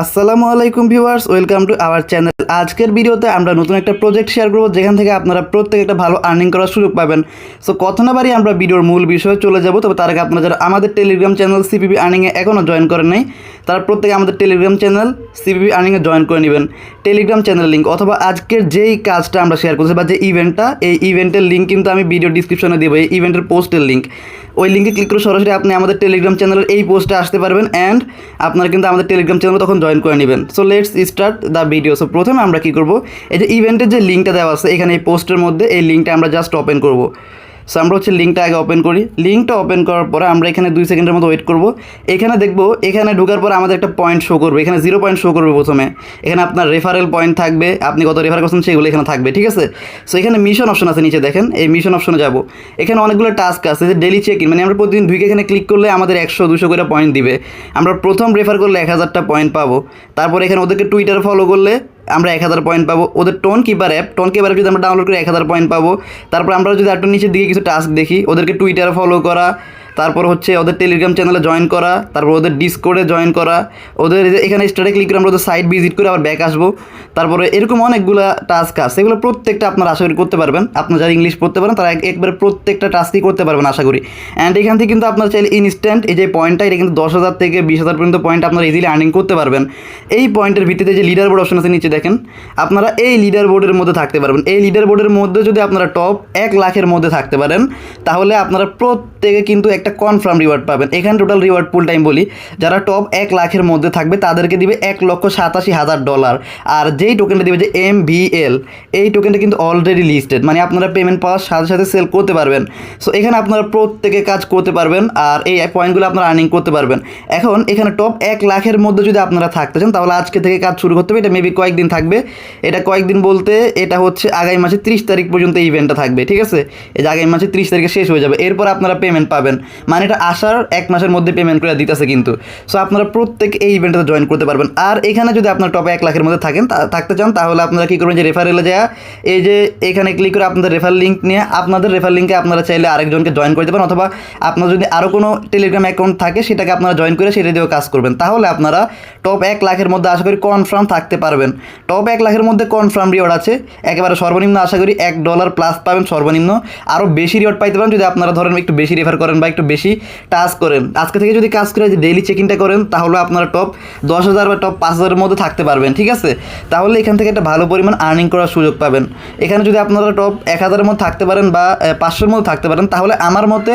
আসসালামু আলাইকুম viewers, welcome to our channel. আজকের ভিডিওতে আমরা নতুন একটা প্রজেক্ট শেয়ার করব, যেখান থেকে আপনারা প্রত্যেক একটা ভালো আর্নিং করার সুযোগ পাবেন। সো কথা না বাড়ি আমরা ভিডিওর মূল বিষয়ে চলে যাব, তবে তার আগে আপনারা যারা আমাদের টেলিগ্রাম চ্যানেল সিপিপি আর্নিংয়ে এখনও জয়েন করেন নাই তারা প্রত্যেকে আমাদের টেলিগ্রাম চ্যানেল সিপিপি আর্নিংয়ে জয়েন করে নেবেন। টেলিগ্রাম চ্যানেল লিঙ্ক অথবা আজকের যেই কাজটা আমরা শেয়ার করছি বা যে ইভেন্টটা এই ইভেন্টের লিঙ্ক কিন্তু আমি ভিডিও ডিসক্রিপশনে দেবো, এই ইভেন্টের পোস্টের লিঙ্ক ওই লিঙ্কে ক্লিক করে সরাসরি আপনি আমাদের টেলিগ্রাম চ্যানেলের এই পোস্টে আসতে পারবেন অ্যান্ড আপনারা কিন্তু আমাদের টেলিগ্রাম চ্যানেলে তখন জয়েন করে নেবেন। So let's start the video so প্রথমে আমরা কী করব? এই যে ইভেন্টের যে লিঙ্কটা দেওয়া আছে, এখানে এই পোস্টের মধ্যে এই লিঙ্কটা আমরা জাস্ট ওপেন করব। সো আমরা হচ্ছে লিঙ্কটা আগে ওপেন করি। লিঙ্কটা ওপেন করার পরে আমরা এখানে দুই সেকেন্ডের মতো ওয়েট করব। এখানে দেখব, এখানে ঢোকার পরে আমাদের একটা পয়েন্ট শো করবে। এখানে জিরো পয়েন্ট শো করবে প্রথমে। এখানে আপনার রেফারেল পয়েন্ট থাকবে। আপনি কত রেফার করছেন সেগুলো এখানে থাকবে, ঠিক আছে? সো এখানে মিশন অপশন আছে নিচে দেখেন। এই মিশন অপশনে যাব। এখানে অনেকগুলো টাস্ক আছে, যে ডেলি চেক মানে আমরা প্রতিদিন ঢুকে এখানে ক্লিক করলে আমাদের একশো, দুশো করে পয়েন্ট দিবে। আমরা প্রথম রেফার করলে এক হাজারটা পয়েন্ট পাবো। তারপর এখানে ওদেরকে টুইটার ফলো করলে আমরা এক হাজার পয়েন্ট পাবো। ওদের Tonkeeper app Tonkeeper app যদি আমরা ডাউনলোড করে এক হাজার পয়েন্ট পাবো? তারপর আমরা যদি একটু নিচের দিকে কিছু টাস্ক দেখি, ওদেরকে টুইটার ফলো করা তারপর হচ্ছে ওদের টেলিগ্রাম চ্যানেলে জয়েন করা, তারপর ওদের ডিসকোডে জয়েন করা, ওদের এখানে স্টার্টে ক্লিক করে আমরা ওদের সাইট ভিজিট করে আবার ব্যাক আসব। তারপরে এরকম অনেকগুলো টাস্ক আছে, এগুলো প্রত্যেকটা আপনারা আশা করি করতে পারবেন। আপনারা যারা ইংলিশ পড়তে পারেন, তারা এক- একবারে প্রত্যেকটা টাস্কই করতে পারবেন আশা করি। অ্যান্ড এখান থেকে কিন্তু আপনারা চাইলে ইনস্ট্যান্ট এই যে পয়েন্টটা এটা কিন্তু দশ হাজার থেকে বিশ হাজার পর্যন্ত পয়েন্ট আপনারা ইজিলি আর্নিং করতে পারবেন। এই পয়েন্টের ভিত্তিতে যে লিডার বোর্ড অপশন আছে নিচে দেখেন, আপনারা এই লিডার বোর্ডের মধ্যে থাকতে পারবেন। এই লিডার বোর্ডের মধ্যে যদি আপনারা টপ এক লাখের মধ্যে থাকতে পারেন, তাহলে আপনারা প্রত্যেকে কিন্তু একটা কনফার্ম রিওয়ার্ড পাবেন। এখানে টোটাল রিওয়ার্ড পুল টাইম বলি, যারা টপ এক লাখের মধ্যে থাকবে, তাদেরকে দিবে এক লক্ষ সাতাশি হাজার ডলার আর যেই টোকেনটা দিবে যে এম এল এই টোকেনটা কিন্তু অলরেডি লিস্টেড মানে আপনারা পেমেন্ট পাওয়ার সাথে সাথে সেল করতে পারবেন। সো এখানে আপনারা প্রত্যেকে কাজ করতে পারবেন, আর এই পয়েন্টগুলো আপনারা আর্নিং করতে পারবেন। এখন এখানে টপ এক লাখের মধ্যে যদি আপনারা থাকতে চান, তাহলে আজকে থেকে কাজ শুরু করতে হবে। এটা মেবি কয়েকদিন থাকবে। এটা কয়েকদিন বলতে এটা হচ্ছে আগামী মাসে ত্রিশ তারিখ পর্যন্ত ইভেন্টটা থাকবে, ঠিক আছে? এই যে আগামী মাসে ত্রিশ তারিখে শেষ হয়ে যাবে। এরপর আপনারা পেমেন্ট পাবেন। মানে এটা আসার এক মাসের মধ্যে পেমেন্ট করে দিতেছে কিন্তু। সো আপনারা প্রত্যেক এই ইভেন্টে জয়েন করতে পারবেন। আর এখানে যদি আপনার টপে এক লাখের মধ্যে থাকেন থাকতে চান, তাহলে আপনারা কী করবেন যে রেফারেলে যায়, এই যে এখানে ক্লিক করে আপনাদের রেফার লিঙ্ক নিয়ে, আপনাদের রেফার লিঙ্কে আপনারা চাইলে আরেকজনকে জয়েন করতে পারেন, অথবা আপনার যদি আরও কোনো টেলিগ্রাম অ্যাকাউন্ট থাকে, সেটাকে আপনারা জয়েন করে সেটা দিয়েও কাজ করবেন। তাহলে আপনারা টপ এক লাখের মধ্যে আশা করি কনফার্ম থাকতে পারবেন। টপ এক লাখের মধ্যে কনফার্ম রিওয়ার্ড আছে। একেবারে সর্বনিম্ন আশা করি এক ডলার প্লাস পাবেন, সর্বনিম্ন। আরও বেশি রিওয়ার্ড পাইতে পারেন, যদি আপনারা ধরেন একটু বেশি রেফার করেন বা একটু বেশি টাস্ক করেন। আজকে থেকে যদি কাজ করে যে ডেইলি চেকিংটা করেন, তাহলে আপনারা টপ দশ হাজার বা টপ পাঁচ হাজারের মধ্যে থাকতে পারবেন, ঠিক আছে? তাহলে এখান থেকে একটা ভালো পরিমাণ আর্নিং করার সুযোগ পাবেন। এখানে যদি আপনারা টপ এক হাজারের মধ্যে থাকতে পারেন বা পাঁচশোর মধ্যে থাকতে পারেন, তাহলে আমার মতে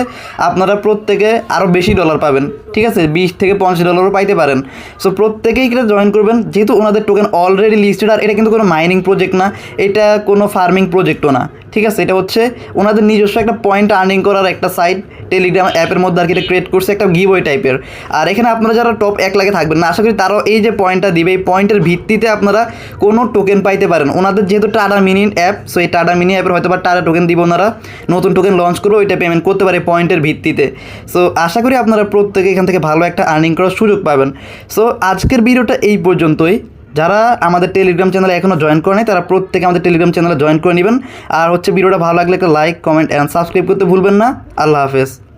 আপনারা প্রত্যেকে আরও বেশি ডলার পাবেন, ঠিক আছে? বিশ থেকে পঞ্চাশ ডলারও পাইতে পারেন। সো প্রত্যেকেই এটা জয়েন করবেন। যেহেতু ওনাদের টোকেন অলরেডি লিস্টেড আর এটা কিন্তু কোনো মাইনিং প্রজেক্ট না, এটা কোনো ফার্মিং প্রজেক্টও না, ঠিক আছে? এটা হচ্ছে ওনাদের নিজস্ব একটা পয়েন্ট আর্নিং করার একটা সাইট টেলিগ্রাম অ্যাপের মধ্যে আর কি এটা ক্রিয়েট করছে একটা গিভওয়ে টাইপের আর এখানে আপনারা যারা টপ এক লাগে থাকবেন না, আশা করি তারাও এই যে পয়েন্টটা দিবে, এই পয়েন্টের ভিত্তিতে আপনারা কোনো টোকেন পাইতে পারেন। ওনাদের যেহেতু টাটা মিনি অ্যাপ সো এই টাটা মিনি অ্যাপের হয়তো বা টাটা টোকেন দিব ওনারা। নতুন টোকেন লঞ্চ করবে, ওইটা পেমেন্ট করতে পারে পয়েন্টের ভিত্তিতে। সো আশা করি আপনারা প্রত্যেকে এখান থেকে ভালো একটা আর্নিং করার সুযোগ পাবেন। সো আজকের ভিডিওটা এই পর্যন্তই। যারা আমাদের টেলিগ্রাম চ্যানেলে এখনও জয়েন করে নাই, তারা প্রত্যেকে আমাদের টেলিগ্রাম চ্যানেলে জয়েন করে নেবেন। আর হচ্ছে ভিডিওটা ভালো লাগলে একটা লাইক কমেন্ট অ্যান্ড সাবস্ক্রাইব করতে ভুলবেন না। আল্লাহ হাফেজ।